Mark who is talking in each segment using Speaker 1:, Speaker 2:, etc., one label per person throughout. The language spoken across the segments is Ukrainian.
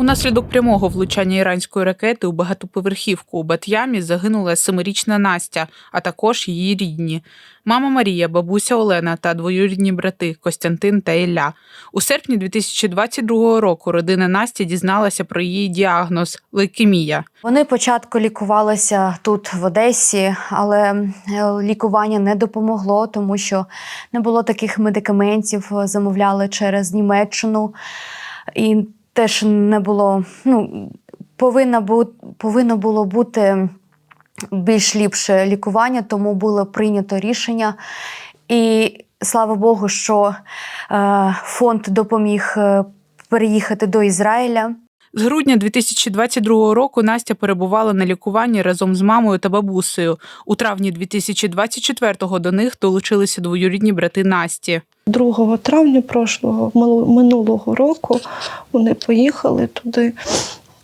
Speaker 1: Унаслідок прямого влучання іранської ракети у багатоповерхівку у Бат'ямі загинула семирічна Настя, а також її рідні. Мама Марія, бабуся Олена та двоюрідні брати Костянтин та Ілля. У серпні 2022 року родина Насті дізналася про її діагноз лейкемія.
Speaker 2: Вони спочатку лікувалися тут, в Одесі, але е, лікування не допомогло, тому що не було таких медикаментів, е, замовляли через Німеччину. І теж не було, ну, повинно, бу, повинно було бути більш ліпше лікування, тому було прийнято рішення. І слава Богу, що е, фонд допоміг е, переїхати до Ізраїля.
Speaker 1: З грудня 2022 року Настя перебувала на лікуванні разом з мамою та бабусею. У травні 2024-го до них долучилися двоюрідні брати Насті.
Speaker 3: 2 травня прошлого минулого року вони поїхали туди,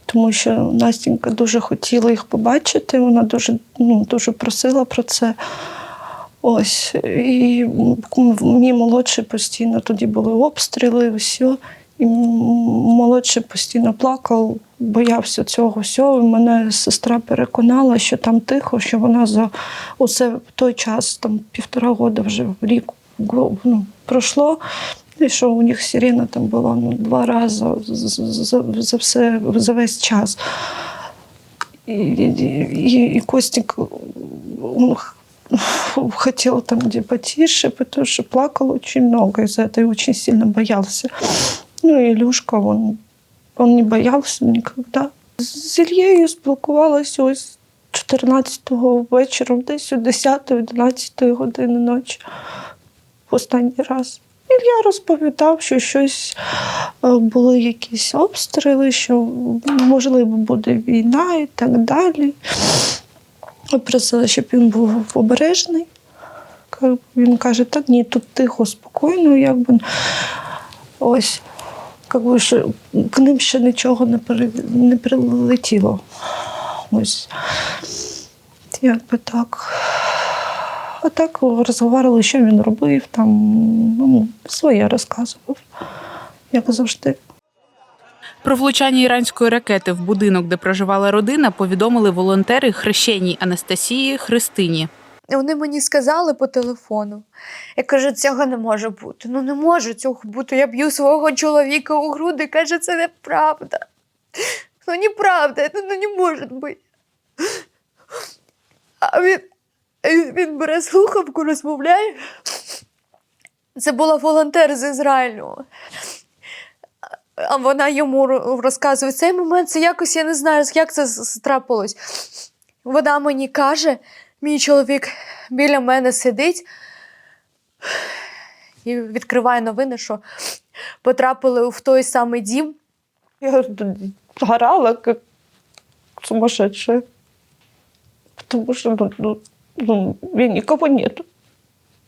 Speaker 3: тому що Настінька дуже хотіла їх побачити. Вона дуже, ну, дуже просила про це. Ось. І мій молодший постійно тоді були обстріли, все. І молодший постійно плакав, боявся цього всього. І мене сестра переконала, що там тихо, що вона за усе в той час, там півтора года вже в рік ну, пройшло. І що у них сирена там була ну, два рази за, за, за, все, за весь час. І, і, і, і Костик он хотел там где потише, потому что плакал очень много из-за этого и очень сильно боялся. Ну Илюшка, он, он не боялся никогда. З Ільєю спілкувалася ось 14-го вечора, десь о 10-11 години ночі. в Останній раз. Ілля розповідав, що щось е, були якісь обстріли, що можливо буде війна і так далі. Ми просили, щоб він був обережний. Він каже, та ні, тут тихо, спокійно, якби ось. Якби, що к ним ще нічого не, пере, не прилетіло. Ось. Якби так. А так розговорили, що він робив, там ну, своє розказував, як завжди.
Speaker 1: Про влучання іранської ракети в будинок, де проживала родина, повідомили волонтери хрещеній Анастасії Христині.
Speaker 2: Вони мені сказали по телефону. Я кажу, цього не може бути. Ну не може цього бути. Я б'ю свого чоловіка у груди. Каже, це неправда. Ну неправда, це ну, не може бути. А він, він, бере слухавку, розмовляє. Це була волонтер з Ізраїлю. А вона йому розказує цей момент, це якось я не знаю, як це трапилось. Вона мені каже, мій чоловік біля мене сидить і відкриває новини, що потрапили в той самий дім.
Speaker 3: Я горала, как сумасшедшая. Потому что ну, ну, ну, меня никого нету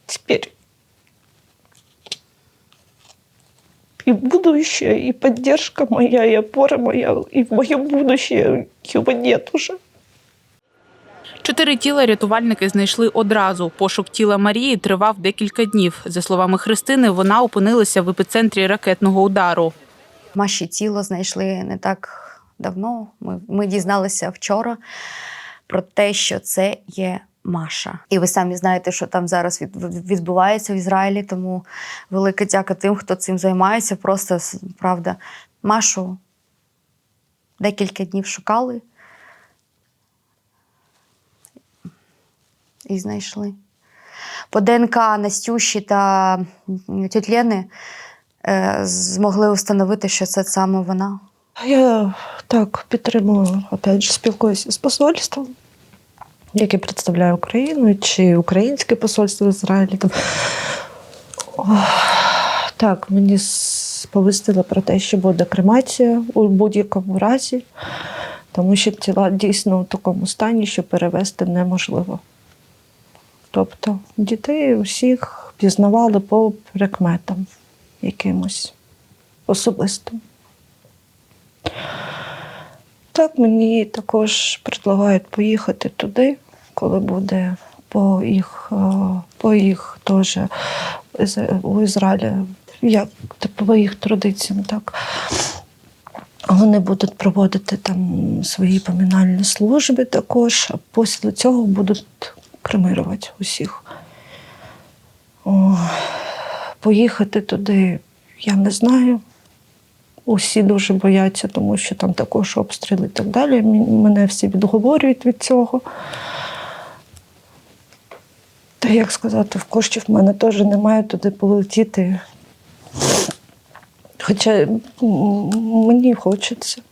Speaker 3: теперь. И будущее, и поддержка моя, и опора моя, и в моем будущее его нет уже.
Speaker 1: Чотири тіла рятувальники знайшли одразу. Пошук тіла Марії тривав декілька днів. За словами Христини, вона опинилася в епіцентрі ракетного удару.
Speaker 2: Маші тіло знайшли не так давно. Ми, ми дізналися вчора про те, що це є Маша. І ви самі знаєте, що там зараз від, від- відбувається в Ізраїлі, тому велика дяка тим, хто цим займається. Просто правда, Машу декілька днів шукали і знайшли. По ДНК Настюші та м, е, змогли встановити, що це саме вона.
Speaker 3: Я так підтримую, опять же, спілкуюся з посольством, яке представляє Україну, чи українське посольство в Ізраїлі. Там. Так, мені сповістили про те, що буде кремація у будь-якому разі, тому що тіла дійсно у такому стані, що перевезти неможливо. Тобто дітей усіх пізнавали по прикметам якимось особистим. Так, мені також предлагають поїхати туди, коли буде по їх, е, по їх теж у Ізраїлі, як типу, по їх традиціям, так. Вони будуть проводити там свої поминальні служби також, а після цього будуть кремирувати усіх. О, поїхати туди я не знаю. Усі дуже бояться, тому що там також обстріли і так далі. Мене всі відговорюють від цього. Та як сказати, в коштів в мене теж немає туди полетіти. Хоча мені хочеться.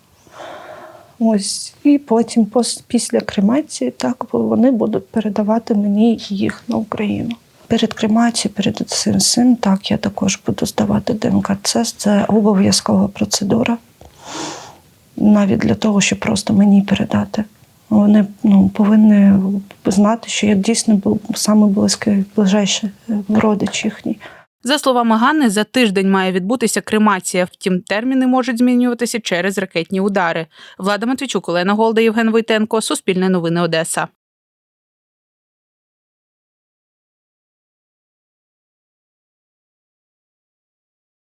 Speaker 3: Ось. І потім, після кремації, так вони будуть передавати мені їх на Україну. Перед кремацією, перед цим всім, так, я також буду здавати ДНК-тест. Це обов'язкова процедура. Навіть для того, щоб просто мені передати. Вони ну, повинні знати, що я дійсно був саме ближайший е, родич їхній.
Speaker 1: За словами Ганни, за тиждень має відбутися кремація. Втім, терміни можуть змінюватися через ракетні удари. Влада Матвійчук, Олена Голда, Євген Войтенко, Суспільне новини Одеса.